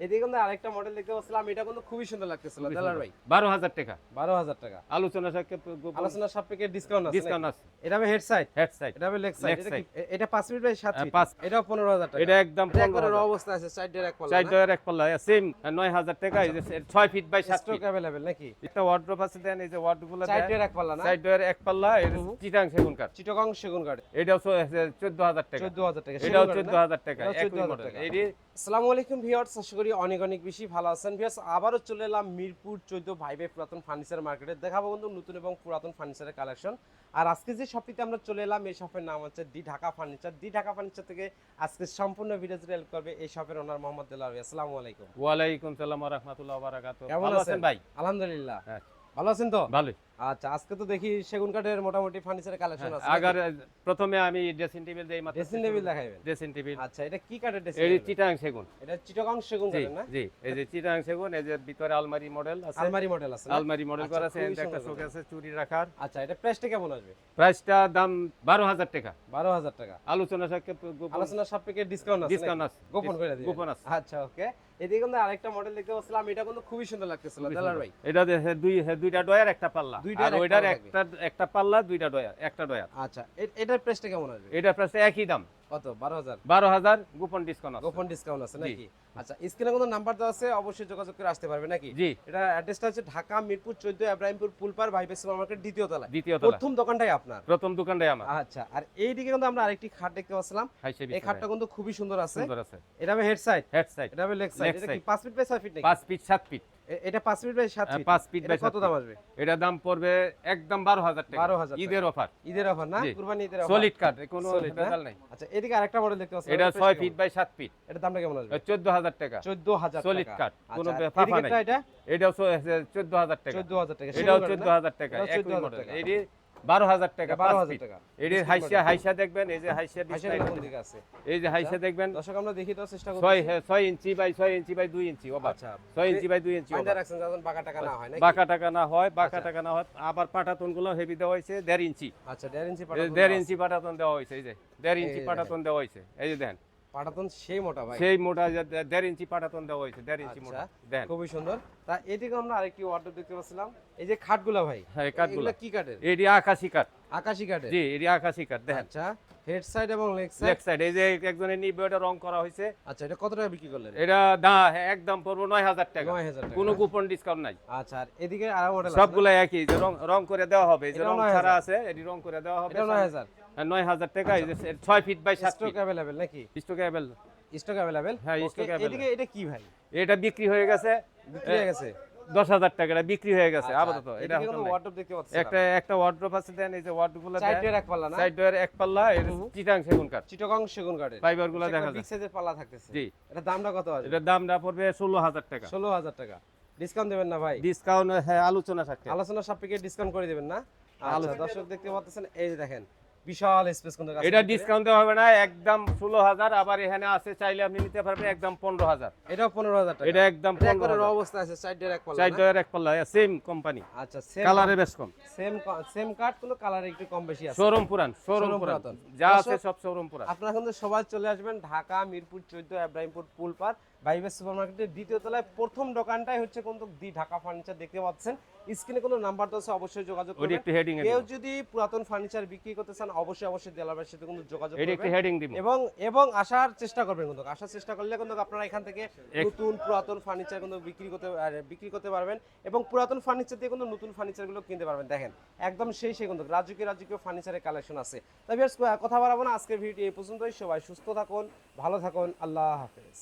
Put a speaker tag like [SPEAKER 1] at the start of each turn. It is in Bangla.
[SPEAKER 1] এদিকে কিন্তু আরেকটা মডেল দেখতে পাচ্ছিলাম এটা কিন্তু খুবই সুন্দর লাগতেছিল দালার ভাই।
[SPEAKER 2] বারো হাজার টাকা।
[SPEAKER 1] বারো হাজার টাকা।
[SPEAKER 2] আলোচনা সাপেক্ষে
[SPEAKER 1] আলোচনা সাপেক্ষে ডিসকাউন্ট আছে
[SPEAKER 2] ডিসকাউন্ট আছে।
[SPEAKER 1] এটা হবে হেড সাইড
[SPEAKER 2] হেড সাইড
[SPEAKER 1] এটা হবে লেগ সাইড এটা
[SPEAKER 2] side।
[SPEAKER 1] কি- পাঁচ ফিট বাই সাত
[SPEAKER 2] হ্যাঁ,
[SPEAKER 1] ফিট
[SPEAKER 2] পাঁচ।
[SPEAKER 1] এটাও পনেরো হাজার টাকা।
[SPEAKER 2] এটা একদম
[SPEAKER 1] এটা একবারে র অবস্থা আছে সাইডের এক পাল্লা
[SPEAKER 2] চার ডয়ের এক পাল্লা সেম নয় হাজার টাকা এই ছয় ফিট বাই সাত
[SPEAKER 1] স্টক
[SPEAKER 2] ফিট
[SPEAKER 1] অ্যাভেলেবেল নাকি?
[SPEAKER 2] একটা ওয়ার্ড্রপ আছে দেন এই যে ওয়ার্ড্রপগুলো
[SPEAKER 1] সাইডের এক পাল্লা না?
[SPEAKER 2] সাইড ডয়ের এক পাল্লা চিটাং সেগুন কাঠ।
[SPEAKER 1] চিটগং সেগুন কাঠ।
[SPEAKER 2] এটাও চোদ্দ হাজার টাকা।
[SPEAKER 1] চোদ্দ হাজার টাকা
[SPEAKER 2] এটাও
[SPEAKER 1] সেগুন কাঠ
[SPEAKER 2] চোদ্দ
[SPEAKER 1] না?
[SPEAKER 2] হাজার টাকা
[SPEAKER 1] এটাও
[SPEAKER 2] একই
[SPEAKER 1] 14,000 টাকা।
[SPEAKER 2] এটি
[SPEAKER 1] আসসালামু আলাইকুম ভিউয়ার্স করি অনেক অনেক বেশি ভালো আছেন। ভিউয়ার্স আবারও চলে এলাম মিরপুর চোদ্দ ভাই ভাই পুরাতন ফার্নিচার মার্কেটে। দেখাবো বন্ধু নতুন এবং পুরাতন ফার্নিচারের কালেকশন আর আজকে যে শপটিতে আমরা চলে এলাম এই শপের নাম হচ্ছে the Dhaka furniture. The Dhaka furniture থেকে আজকে সম্পূর্ণ ভিডিও হেল্প করবে এই শপের ওনার মোহাম্মদ দেলারি আসসালামু আলাইকুম।
[SPEAKER 2] ওয়ালাইকুম সালাম রাহমাতুল্লাহি বারাকাতুহু।
[SPEAKER 1] কেমন আছেন?
[SPEAKER 2] আছেন? ভাই?
[SPEAKER 1] আলহামদুলিল্লাহ।
[SPEAKER 2] হ্যাঁ।
[SPEAKER 1] ভালো আছেন তো?
[SPEAKER 2] ভালোই।
[SPEAKER 1] আচ্ছা আজকে তো দেখি সেগুন কাঠের মোটামুটি ফার্নিচারের কালেকশন আছে
[SPEAKER 2] আগার প্রথমে আমি ড্রেসিং টেবিল দেই মাত্র
[SPEAKER 1] ড্রেসিং টেবিল দেখাবেন
[SPEAKER 2] ড্রেসিং টেবিল
[SPEAKER 1] আচ্ছা এটা কি কাঠের ড্রেসিং
[SPEAKER 2] এটি চিটাং সেগুন।
[SPEAKER 1] এটা চিটগং সেগুন কাঠের না?
[SPEAKER 2] জি এই যে চিটাং সেগুন এই যে ভিতরে আলমারি মডেল আছে।
[SPEAKER 1] আলমারি মডেল আছে
[SPEAKER 2] আলমারি মডেল
[SPEAKER 1] আচ্ছা,
[SPEAKER 2] করা আছে এখানে একটা
[SPEAKER 1] সুন্দর
[SPEAKER 2] শোক আছে চুরি রাখার।
[SPEAKER 1] আচ্ছা এটা প্রাইসটা কেমন আসবে?
[SPEAKER 2] প্রাইসটা দাম বারো হাজার টাকা।
[SPEAKER 1] বারো হাজার টাকা।
[SPEAKER 2] আলোচনা সাপেক্ষে
[SPEAKER 1] আলোচনা সাপেক্ষে ডিসকাউন্ট আছে
[SPEAKER 2] ডিসকাউন্ট আছে।
[SPEAKER 1] গোপন করে দিবেন।
[SPEAKER 2] গোপন আছে।
[SPEAKER 1] আচ্ছা ওকে এদিকে কিন্তু আরেকটা মডেল দেখতে পাচ্ছিলাম এটা কিন্তু খুবই সুন্দর লাগতেছিল দালার ভাই।
[SPEAKER 2] এটা দুই দুইটা ডয়ার একটা পাল্লা। আর ওইটার একটা একটা পাল্লা দুইটা ডয়ার একটা ডয়ার।
[SPEAKER 1] আচ্ছা এটার প্রাইসটা কেমন আসবে?
[SPEAKER 2] এটা প্রাইস একই দাম।
[SPEAKER 1] কত? বারো হাজার।
[SPEAKER 2] বারো হাজার গোপন ডিসকাউন্ট আছে।
[SPEAKER 1] গোপন ডিসকাউন্ট আছে নাকি? আচ্ছা স্ক্রিনে কিন্তু নাম্বার দেওয়া আছে অবশ্যই যোগাযোগ করে আসতে পারবে নাকি?
[SPEAKER 2] জি।
[SPEAKER 1] এটা অ্যাড্রেসটা হচ্ছে ঢাকা মিরপুর চোদ্দ ইব্রাহিমপুর পুলপার সুপার মার্কেট দ্বিতীয় তলায়।
[SPEAKER 2] দ্বিতীয়
[SPEAKER 1] প্রথম দোকানটাই আপনার।
[SPEAKER 2] প্রথম দোকানটাই আমার।
[SPEAKER 1] আচ্ছা আর এইদিকে কিন্তু আমরা আরেকটি খাট দেখতে পাচ্ছিলাম। এই খাটটা কিন্তু খুবই সুন্দর আছে।
[SPEAKER 2] সুন্দর আছে।
[SPEAKER 1] এটা হবে হেড সাইড
[SPEAKER 2] হেড সাইড
[SPEAKER 1] এটা হবে লেগ সাইড এটা কি
[SPEAKER 2] side।
[SPEAKER 1] পাঁচ ফিট বাই ছয় ফিট নাকি?
[SPEAKER 2] পাঁচ ফিট সাত ফিট
[SPEAKER 1] এ- এটা পাঁচ ফিট বাই সাত
[SPEAKER 2] হ্যাঁ,
[SPEAKER 1] ফিট
[SPEAKER 2] পাঁচ ফিট বাই
[SPEAKER 1] কত দাম আসবে?
[SPEAKER 2] এটা দাম পড়বে একদম বারো হাজার টাকা।
[SPEAKER 1] 12,000 টাকা।
[SPEAKER 2] ঈদের অফার।
[SPEAKER 1] ঈদের অফার না? কুরবানি ঈদের অফার।
[SPEAKER 2] সলিড কাঠ কোনো ভেজাল নাই।
[SPEAKER 1] আচ্ছা এদিকে আরেকটা মডেল দেখতে পাচ্ছি।
[SPEAKER 2] এটা ছয় ফিট বাই সাত ফিট
[SPEAKER 1] এটা দামটা কেমন আসবে?
[SPEAKER 2] চোদ্দ হাজার টাকা।
[SPEAKER 1] চোদ্দ হাজার
[SPEAKER 2] সলিড কাঠ কোনো ফাঁপা নাই।
[SPEAKER 1] এটা?
[SPEAKER 2] এটাও চোদ্দ হাজার টাকা।
[SPEAKER 1] চোদ্দ হাজার টাকা।
[SPEAKER 2] এটাও
[SPEAKER 1] সেগুন কাঠ
[SPEAKER 2] চোদ্দ
[SPEAKER 1] না?
[SPEAKER 2] হাজার টাকা
[SPEAKER 1] এটাও
[SPEAKER 2] একই মডেল। এটি বারো হাজার টাকা
[SPEAKER 1] বারো হাজার টাকা।
[SPEAKER 2] এটি
[SPEAKER 1] Discount
[SPEAKER 2] হাইসা হাইসা দেখবেন এই যে
[SPEAKER 1] দিকে আছে।
[SPEAKER 2] এই যে হাইসা দেখবেন
[SPEAKER 1] দর্শক আমরা দেখি তো চেষ্টা
[SPEAKER 2] ছয় ছয় ইঞ্চি বাই ছয় ইঞ্চি বাই দুই ইঞ্চি ওভার।
[SPEAKER 1] আচ্ছা
[SPEAKER 2] ছয় ইঞ্চি বাই দুই ইঞ্চি
[SPEAKER 1] বাঁকা টাকা না হয়
[SPEAKER 2] বাঁকা টাকা না হয় বাঁকা
[SPEAKER 1] আচ্ছা।
[SPEAKER 2] টাকা না হয় আবার পাটাতনগুলো হেভি দেওয়া হয়েছে দেড় ইঞ্চি।
[SPEAKER 1] আচ্ছা দেড় ইঞ্চি
[SPEAKER 2] এই
[SPEAKER 1] পাটাতন
[SPEAKER 2] দেড়
[SPEAKER 1] দেওয়া
[SPEAKER 2] ইঞ্চি পাটাতন দেওয়া হয়েছে এই যে দেড় ইঞ্চি
[SPEAKER 1] এই
[SPEAKER 2] পাটাতন দেওয়া হয়েছে এই যে
[SPEAKER 1] আছে। পাটাতন সেই মোটা ভাই।
[SPEAKER 2] সেই মোটা দেড় ইঞ্চি পাটাতন দেওয়া হয়েছে দেড় ইঞ্চি মোটা।
[SPEAKER 1] আচ্ছা।
[SPEAKER 2] দেন।
[SPEAKER 1] খুবই সুন্দর। তা এদিকে আমরা আরেকটি অর্ডার দেখতে পাচ্ছিলাম। এই যে খাটগুলা ভাই
[SPEAKER 2] হ্যাঁ কাঠগুলো
[SPEAKER 1] কি কাঠের?
[SPEAKER 2] এটি আকাশি কাঠ।
[SPEAKER 1] আকাশি কাঠের?
[SPEAKER 2] জি এটি আকাশি কাঠ দেখেন
[SPEAKER 1] আচ্ছা হেড সাইড এবং লেগ সাইড
[SPEAKER 2] লেফট সাইড এই যে একজনের নিবে ওটা রং করা হয়েছে।
[SPEAKER 1] আচ্ছা এটা কত টাকা বিক্রি করলেন?
[SPEAKER 2] এটা দা একদম পড়ব নয় হাজার টাকা।
[SPEAKER 1] নয় হাজার টাকা।
[SPEAKER 2] কোনো কুপন ডিসকাউন্ট নাই।
[SPEAKER 1] আচ্ছা আর এদিকে আরও মডেল
[SPEAKER 2] সবগুলো একই যে রং রং করে দেওয়া হবে। যে রং ছাড়া আছে এটি রং করে দেওয়া হবে।
[SPEAKER 1] এটা নয় হাজার।
[SPEAKER 2] হ্যাঁ, নয় হাজার টাকা ছয় ফিট বাই সাত
[SPEAKER 1] স্টক অ্যাভেলেবেল নাকি?
[SPEAKER 2] স্টক
[SPEAKER 1] স্টক অ্যাভেলেবেল
[SPEAKER 2] হ্যাঁ, available।
[SPEAKER 1] এদিকে এটা কি ভাই?
[SPEAKER 2] এটা বিক্রি হয়ে গেছে
[SPEAKER 1] বিক্রি হয়ে গেছে?
[SPEAKER 2] দশ হাজার টাকা বিক্রি হয়ে গেছে
[SPEAKER 1] আচ্ছা,
[SPEAKER 2] আপাতত এটা একটা একটা ওয়ার্ড্রপ আছে দেন এই যে
[SPEAKER 1] ওয়ার্ড্রপগুলো এক পাল্লা না?
[SPEAKER 2] সাইড এক পাল্লা চিটাং সেগুন কাঠ।
[SPEAKER 1] চিটগং সেগুন কাঠের।
[SPEAKER 2] ফাইবারগুলো দেখা যায়।
[SPEAKER 1] সাইজের পাল্লা থাকতেছে।
[SPEAKER 2] জি।
[SPEAKER 1] এটা দামটা কত আসবে
[SPEAKER 2] এটার দামটা পড়বে ষোলো হাজার টাকা।
[SPEAKER 1] ষোলো হাজার টাকা। ডিসকাউন্ট দেবেন না ভাই?
[SPEAKER 2] ডিসকাউন্ট হ্যাঁ আলোচনা থাকে
[SPEAKER 1] আলোচনা সাপেক্ষে ডিসকাউন্ট করে দিবেন না? আচ্ছা দর্শক দেখতে পাচ্ছেন এই যে দেখেন বিশাল স্পেস কিন্তু
[SPEAKER 2] এটা ডিসকাউন্ট হবে? না একদম ষোলো হাজার আবার এখানে আছে চাইলে আপনি নিতে পারবেন একদম পনেরো হাজার।
[SPEAKER 1] এটাও পনেরো হাজার টাকা।
[SPEAKER 2] এটা একদম
[SPEAKER 1] এটা
[SPEAKER 2] পনেরো
[SPEAKER 1] অবস্থা আছে সাইডের এক পাল্লা
[SPEAKER 2] চার
[SPEAKER 1] না?
[SPEAKER 2] এক পাল্লা সেম কোম্পানি
[SPEAKER 1] আচ্ছা সেম
[SPEAKER 2] কালারে বেশ কম।
[SPEAKER 1] সেম সেম কাঠ কিন্তু কালার একটু কম বেশি আছে।
[SPEAKER 2] শোরুম পুরান শোরুম
[SPEAKER 1] পুরাতন।
[SPEAKER 2] যা আছে সব শোরুম পুরান।
[SPEAKER 1] আপনারা কিন্তু সবাই চলে আসবেন ঢাকা মিরপুর চোদ্দ ইব্রাহিমপুর পুলপার বাইবেস সুপার মার্কেটের দ্বিতীয় তলায়। প্রথম দোকানটাই হচ্ছে কিন্তু দি ঢাকা ফার্নিচার দেখতে পাচ্ছেন। স্ক্রিনে কোনো নাম্বার তো আছে অবশ্যই যোগাযোগ করবেন।
[SPEAKER 2] একটু হেডিং
[SPEAKER 1] কেউ যদি পুরাতন ফার্নিচার বিক্রি করতে চান অবশ্যই অবশ্যই দেলাবের সাথে কিন্তু যোগাযোগ
[SPEAKER 2] এটি একটু
[SPEAKER 1] করবেন।
[SPEAKER 2] হেডিং দিব।
[SPEAKER 1] এবং এবং আসার চেষ্টা করবেন কিন্তু। আসার চেষ্টা করলে কিন্তু আপনারা এখান থেকে নতুন পুরাতন ফার্নিচার কিন্তু বিক্রি করতে বিক্রি করতে পারবেন এবং পুরাতন ফার্নিচার দিয়ে কিন্তু নতুন ফার্নিচারগুলো কিনতে পারবেন। দেখেন একদম সেই সেই কিন্তু রাজকীয় রাজকীয় ফার্নিচারের কালেকশন আছে। তবে কথা বাড়াবো না। আজকের ভিডিও এই পর্যন্তই। সবাই সুস্থ থাকুন ভালো থাকুন। আল্লাহ হাফেজ।